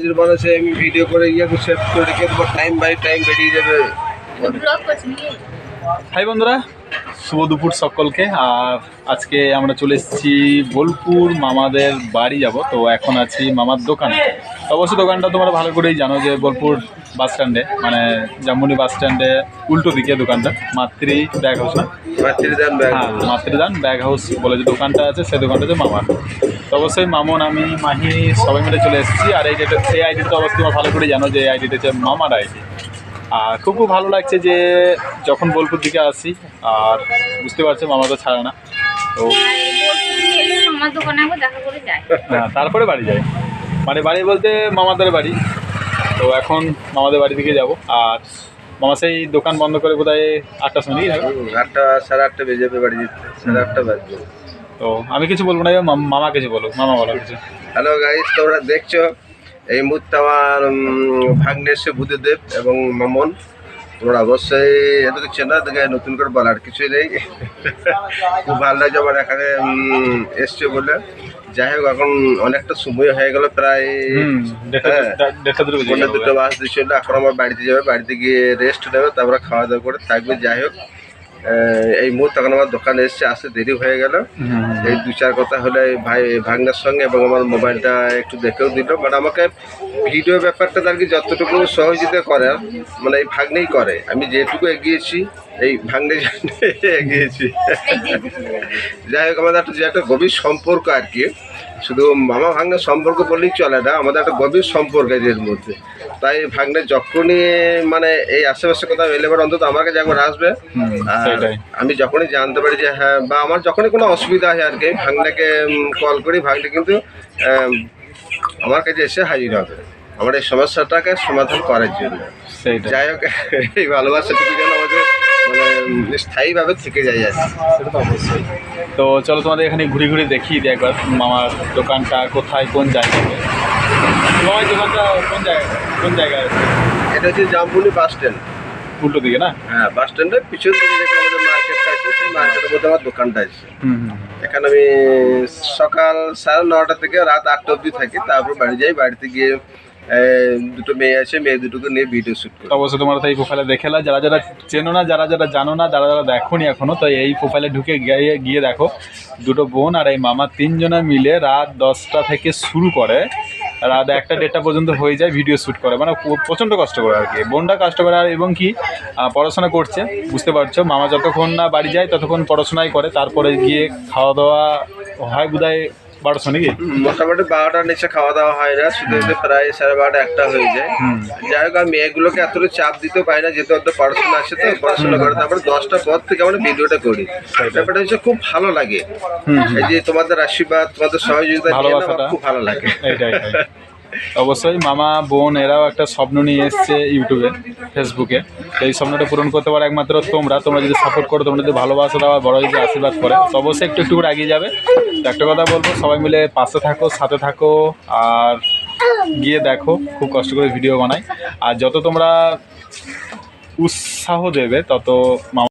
নিজের মানুষে আমি ভিডিও করে ইয়ে সেভ করে রেখে দেবো। টাইম বাই টাইম বেরিয়ে যাবে? হাই বন্ধুরা শুভ দুপুর সকলকে। আর আজকে আমরা চলে এসেছি বোলপুর মামাদের বাড়ি যাব। তো এখন আছি মামার দোকান। অবশ্যই দোকানটা তোমরা ভালো করেই জানো যে বোলপুর বাস স্ট্যান্ডে মানে জামুনি বাস স্ট্যান্ডে উল্টো দিকে দোকানটা মাতৃ ব্যাগ হাউস না? মাতৃদান হ্যাঁ মাতৃদান ব্যাগ হাউস বলে যে দোকানটা আছে সেই দোকানটা হচ্ছে মামার তো অবশ্যই মামন আমি মাহি সবাই মিলে চলে এসেছি আর এই যেটা এই আইডিটা তো অবশ্যই তোমরা ভালো করে জানো যে এই আইডিটা হচ্ছে মামার আইডি। আর খুব খুব ভালো লাগছে যে যখন বোলপুর দিকে আসি আর বুঝতে পারছ মামা তো ছাড়ে না তো হ্যাঁ, তারপরে বাড়ি যাই। মানে বাড়ি বলতে মামাদের বাড়ি। তো এখন মামাদের বাড়ি দিকে যাব। আর মামা সেই দোকান বন্ধ করে বোধহয় আটটার সময় আটটা সাড়ে আটটা বেজে যাবে বাড়ি যেতে। সাড়ে আটটা বাজবে। তো আমি কিছু বলব না মাম- কিছু বলো। মামা বলো কিছু। হ্যালো গাইস তোমরা দেখছ এই মুহূর্তে আমার ভাগ্নে এসে বুদ্ধদেব এবং মামন। তোমরা অবশ্যই এটাকে চেনা দেখে নতুন করে বলার কিছুই নেই। খুব ভালো লাগছে আমার এখানে এসছে বলে। যাই হোক এখন অনেকটা সময় হয়ে গেল প্রায় হ্যাঁ। দুটো বাস দিচ্ছিল এখন আমার বাড়িতে যাবে বাড়িতে গিয়ে রেস্ট নেবে তারপরে খাওয়া দাওয়া করে থাকবে যাই হোক এই মুহূর্তে এখন আমার দোকানে এসছে আসতে দেরি হয়ে গেল। এই দু চার কথা হলে এই ভাই ভাগ্নার সঙ্গে এবং আমার মোবাইলটা একটু দেখেও দিল। মানে আমাকে ভিডিও ব্যাপারটা আর কি যতটুকু সহযোগিতা করে মানে এই ভাগ্নেই করে। আমি যেটুকু এগিয়েছি এই ভাগ্নে এগিয়েছি। যাই হোক আমাদের একটা যে একটা গভীর সম্পর্ক আর কি। শুধু মামা ভাগ্নের সম্পর্ক বললেই চলে না আমাদের একটা গভীর সম্পর্ক এদের মধ্যে। তাই ভাগ্নে যখনই মানে এই আশেপাশে কোথাও এলে এবার অন্তত আমার কাছে একবার আসবে আমি যখনই জানতে পারি যে হ্যাঁ বা আমার যখনই কোনো অসুবিধা হয় আর কি ভাগ্নাকে কল করি ভাগ্নে কিন্তু আমার কাছে এসে হাজির হবে। আমার এই সমস্যাটাকে সমাধান করার জন্য। যাই হোক এই ভালোবাসাটুকু যেন আমাদের মানে স্থায়ীভাবে থেকে যায় আর। সেটা তো অবশ্যই। তো চলো তোমাদের এখানে ঘুরে ঘুরে দেখিয়ে দিই একবার মামার দোকানটা কোথায় কোন জায়গায়। মামার দোকানটা কোন জায়গায়? কোন জায়গায় আছে? এটা হচ্ছে জামপুলি বাস স্ট্যান্ড। উল্টো দিকে না? হ্যাঁ বাস স্ট্যান্ডের পিছন দিকে যেখানে আমাদের মার্কেটটা আছে সেই মার্কেটের মধ্যে আমার দোকানটা আছে। এখানে আমি সকাল সাড়ে নটা থেকে রাত আটটা অবধি থাকি তারপর বাড়ি যাই বাড়িতে গিয়ে দুটো মেয়ে আছে, মেয়ে দুটোকে নিয়ে ভিডিও শ্যুট করি অবশ্যই তোমরা তো এই প্রোফাইলে দেখেলা যারা যারা চেনো না, যারা যারা জানো না, যারা যারা দেখোনি এখনও, তো এই প্রোফাইলে ঢুকে গিয়ে গিয়ে দেখো, দুটো বোন আর এই মামা তিনজনা মিলে রাত দশটা থেকে শুরু করে, রাত একটা দেড়টা পর্যন্ত হয়ে যায় ভিডিও শ্যুট করে মানে প্রচণ্ড কষ্ট করে আর কি। বোনটা কষ্ট করে আর এবং কি পড়াশোনা করছে, বুঝতে পারছ, মামা যতক্ষণ না বাড়ি যায় ততক্ষণ পড়াশোনাই করে, তারপরে গিয়ে খাওয়া দাওয়া হয় বোধহয় বারোশো নাকি? মোটামুটি বারোটার নিচে খাওয়া দাওয়া হয় না শুধু প্রায় সাড়ে বারোটা একটা হয়ে যায়। যাই হোক আমি মেয়েগুলোকে এতটা চাপ দিতে পারি না যেহেতু একটা পড়াশোনা আছে তো পড়াশোনা করে তারপরে দশটার পর থেকে আমরা ভিডিওটা করি। ব্যাপারটা হচ্ছে খুব ভালো লাগে। এই যে তোমাদের আশীর্বাদ তোমাদের সহযোগিতা খুব ভালো লাগে। অবশ্যই মামা, বোন, এরাও একটা স্বপ্ন নিয়ে এসছে ইউটিউবে, ফেসবুকে। এই স্বপ্নটা পূরণ করতে পারো একমাত্র তোমরা। তোমরা যদি সাপোর্ট করো, তোমরা যদি ভালোবাসা দাও বড় যদি আশীর্বাদ করে। অবশ্যই একটু একটু করে এগিয়ে যাবে। একটা কথা বলব, সবাই মিলে পাশে থাকো, সাথে থাকো, আর গিয়ে দেখো, খুব কষ্ট করে ভিডিও বানাই। আর যত তোমরা উৎসাহ দেবে, তত মামা